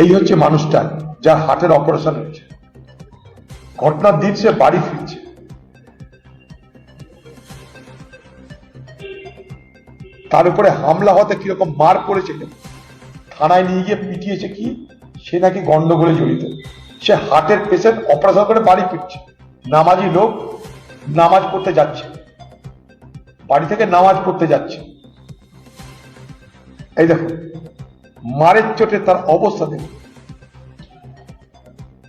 এই হচ্ছে মানুষটা যার হার্টের অপারেশন হয়েছে। ঘটনার দিন সে বাড়ি ফিরছে। তার উপরে হামলা হতে কীরকম মার পড়েছে থানায় নিয়ে গিয়ে পিটিয়েছে কি? সে নাকি গন্ডগোলে জড়িত। সে হার্টের পেশেন্ট অপারেশন করে বাড়ি ফিরছে। নামাজি লোক নামাজ পড়তে যাচ্ছে। বাড়ি থেকে নামাজ পড়তে যাচ্ছে। এই দেখো মারের চোটে তার অবস্থা দেখো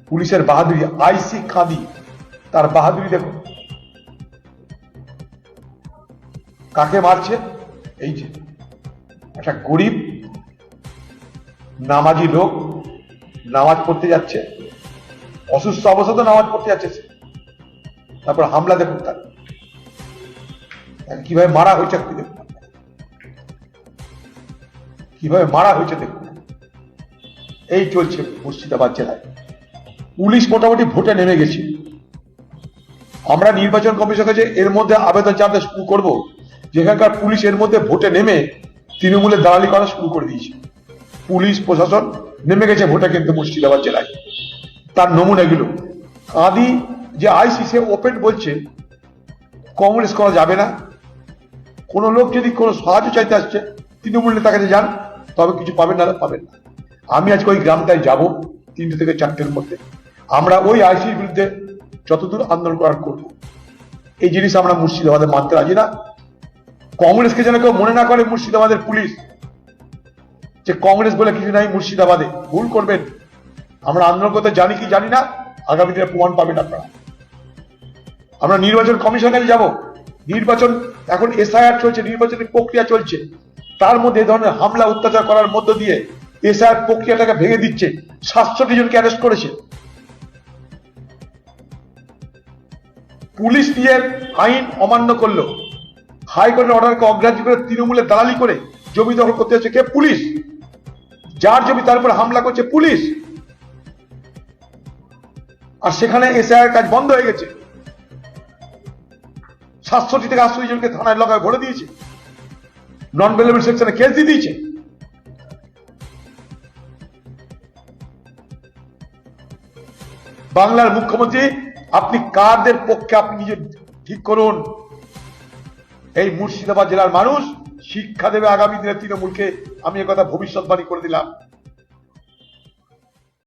পুলিশের বাহাদুরি, আইসি কাঁদি, তার বাহাদুরি দেখো কাকে মারছে? এই যে, একটা গরিব, নামাজি লোক নামাজ পড়তে যাচ্ছে, অসুস্থ অবস্থা নামাজ পড়তে যাচ্ছে তারপর হামলা দেখুন তার। কীভাবে মারা হয়েছে কীভাবে মারা হয়েছে দেখুন। এই চলছে মুর্শিদাবাদ জেলায়। পুলিশ মোটামুটি ভোটে নেমে গেছে। আমরা নির্বাচন কমিশন কাছে এর মধ্যে আবেদন জানাতে শুরু করব। যেখানকার পুলিশ এর মধ্যে ভোটে নেমে তৃণমূলের দালালি করা শুরু করে দিয়েছে। পুলিশ প্রশাসন নেমে গেছে ভোটে কিন্তু মুর্শিদাবাদ জেলায়। তার নমুনা নমুনাগুলো কাঁদি যে আইসিসি ওপেন বলছে, কংগ্রেস করা যাবে না। কোনো লোক যদি কোনো সাহায্য চাইতে আসছে, তৃণমূল নেতার কাছে যান। তবে কিছু পাবেন না পাবেন না। আমি আজকে ওই গ্রামটায় যাব তিনটে থেকে চারটের মধ্যে। আমরা ওই আইসির বিরুদ্ধে যতদূর আন্দোলন করার করব। এই জিনিস আমরা মুর্শিদাবাদে মানতে রাজি না। কংগ্রেসকে যেন কেউ মনে না করে মুর্শিদাবাদের পুলিশ। যে কংগ্রেস বলে কিছু নাই মুর্শিদাবাদে। ভুল করবেন। আমরা আন্দোলন করতে জানি কি জানি না। আগামী দিনে প্রমাণ পাবেন আপনারা। আমরা নির্বাচন কমিশনে যাব। নির্বাচন এখন এসআইআর চলছে, নির্বাচনের প্রক্রিয়া চলছে। তার মধ্যে এ ধরনের হামলা, অত্যাচার করার মধ্য দিয়ে এসআইআর প্রক্রিয়াটাকে ভেঙে দিচ্ছে। সাতষট্টি জনকে অ্যারেস্ট করেছে। পুলিশ দিয়ে আইন অমান্য করল। হাইকোর্টের অর্ডারকে অগ্রাহ্য করে তৃণমূলের দালালি করে জমি দখল করতে হচ্ছে কে? পুলিশ। যার জমি তার উপর হামলা করছে পুলিশ। আর সেখানে এসআইআর কাজ বন্ধ হয়ে গেছে। সাতষট্টি থেকে আটষট্টি জনকে থানায় লগায় ভরে দিয়েছে। নন বেলেবল সেকশনে কেস দিয়ে দিয়েছে। বাংলার মুখ্যমন্ত্রী, আপনি কারদের পক্ষে আপনি নিজে ঠিক করুন? এই মুর্শিদাবাদ জেলার মানুষ শিক্ষা দেবে আগামী দিনে তৃণমূলকে। আমি একথা ভবিষ্যৎবাণী করে দিলাম।